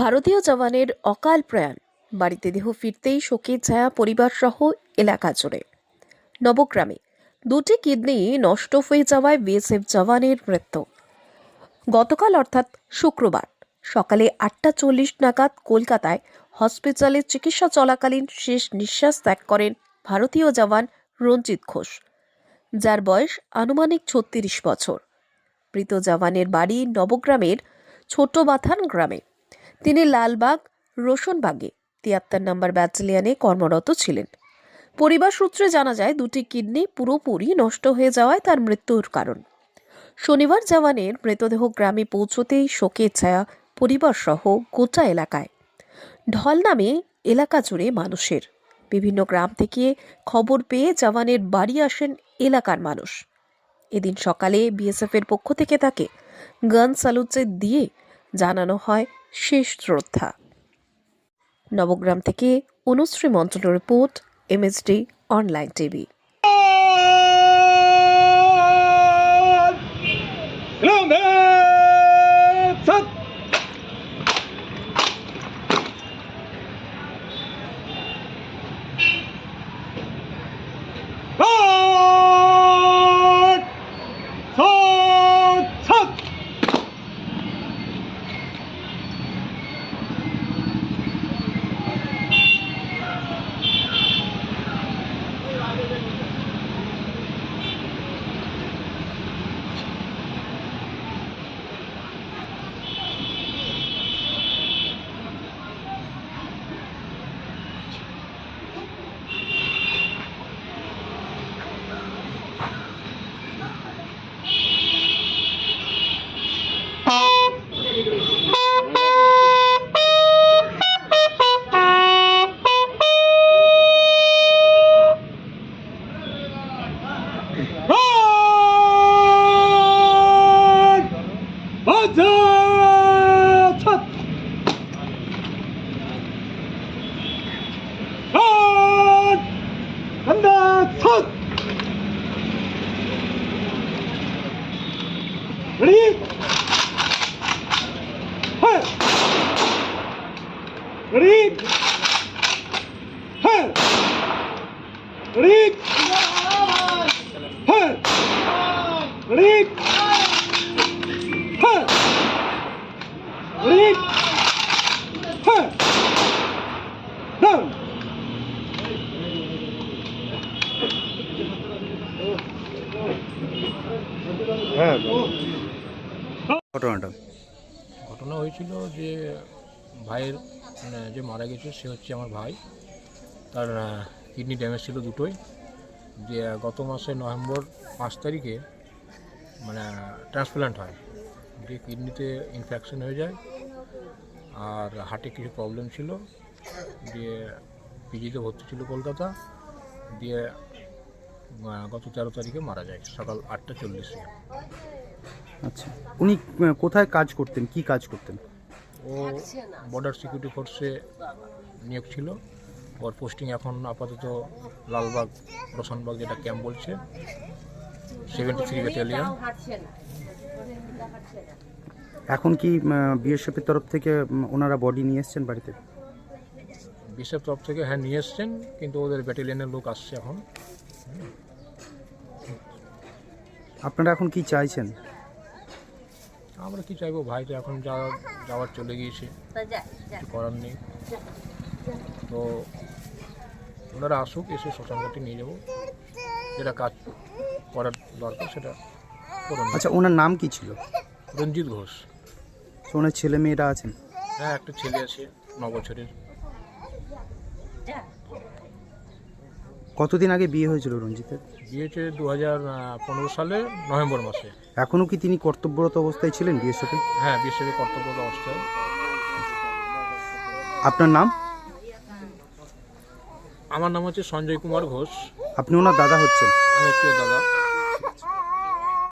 ভারতীয় জওয়ানের অকাল প্রয়াণ। বাড়িতে দেহ ফিরতেই শোকের ছায়া পরিবারসহ এলাকা জুড়ে। নবগ্রামে দুটি কিডনি নষ্ট হয়ে যাওয়ায় বিএসএফ জওয়ানের মৃত্যু। গতকাল অর্থাৎ শুক্রবার সকালে আটটা চল্লিশ নাগাদ কলকাতায় হসপিটালে চিকিৎসা চলাকালীন শেষ নিঃশ্বাস ত্যাগ করেন ভারতীয় জওয়ান রঞ্জিত ঘোষ, যার বয়স আনুমানিক ছত্রিশ বছর। মৃত জওয়ানের বাড়ি নবগ্রামের ছোট বাথান গ্রামে। তিনি লালবাগ, রোশনবাগে তিয়াত্তর নম্বর ব্যাটালিয়নে কর্মরত ছিলেন। পরিবার সূত্রে জানা যায়, দুটি কিডনি পুরোপুরি নষ্ট হয়ে যাওয়ায় তার মৃত্যুর কারণ। শনিবার জওয়ানের মৃতদেহ গ্রামে পৌঁছতেই শোকের ছায়া পরিবারসহ গোটা এলাকায়। ঢল নামে এলাকা জুড়ে মানুষের। বিভিন্ন গ্রাম থেকে খবর পেয়ে জওয়ানের বাড়ি আসেন এলাকার মানুষ। এদিন সকালে বিএসএফ এর পক্ষ থেকে তাকে গান স্যালুটে দিয়ে জানানো হয় শেষ শ্রদ্ধা। নবগ্রাম থেকে Anushree মন্ত্রণ report MSD online TV rather than 먼저 첫! 첫! 간다 첫! 레디 헐! 레디 헐! 레디 헐! 레디 হ্যাঁ। ঘটনাটা? ঘটনা হয়েছিল যে ভাইয়ের মানে যে মারা গেছে সে হচ্ছে আমার ভাই। তার কিডনি ড্যামেজ ছিল দুটোই। যে গত মাসে নভেম্বর পাঁচ তারিখে মানে ট্রান্সপ্লান্ট হয়। যে কিডনিতে ইনফেকশন হয়ে যায়। আর হার্টে কিছু প্রবলেম ছিল। দিয়ে পিজিতে ভর্তি ছিল কলকাতা। দিয়ে গত তেরো তারিখে মারা যায় সকাল আটটা চল্লিশে আচ্ছা। উনি কোথায় কাজ করতেন? কি কাজ করতেন? ও বর্ডার সিকিউরিটি ফোর্সে নিয়োগ ছিল। ওর পোস্টিং এখন আপাতত লালবাগ রোশনবাগ যেটা ক্যাম্প বলছে সেভেন্টি থ্রি ব্যাটালিয়ন এখন কি বিএসএফ এর তরফ থেকে ওনারা বডি নিয়ে এসছেন বাড়িতে? বিশেষ তরফ থেকে হ্যাঁ নিয়ে এসছেন কিন্তু ওদের ব্যাটালিয়নের লোক আসছে এখন। আপনারা এখন কি চাইছেন? আমরা কি চাইব? ভাই তো এখন যা যাওয়ার চলে গিয়েছে। কিছু করার নেই। তো ওনারা আসুক এসে শ্মশানঘাটে নিয়ে যাব। যেটা কাজ করার দরকার সেটা করুন আচ্ছা ওনার নাম কি ছিল? রঞ্জিত ঘোষ। তো ওনার ছেলে মেয়েরা আছেন? হ্যাঁ একটা ছেলে আছে ন বছরের কতদিন আগে বিয়ে হয়েছিল রঞ্জিতের? বিয়েছে দু হাজার পনেরো সালে নভেম্বর মাসে। এখনও কি তিনি কর্তব্যরত অবস্থায় ছিলেন বিয়ের সাথে? হ্যাঁ বিএসএফে কর্তব্যরত অবস্থায়। আপনার নাম? আমার নাম হচ্ছে সঞ্জয় কুমার ঘোষ। আপনি ওনার দাদা হচ্ছেন। আমি একটু দাদা।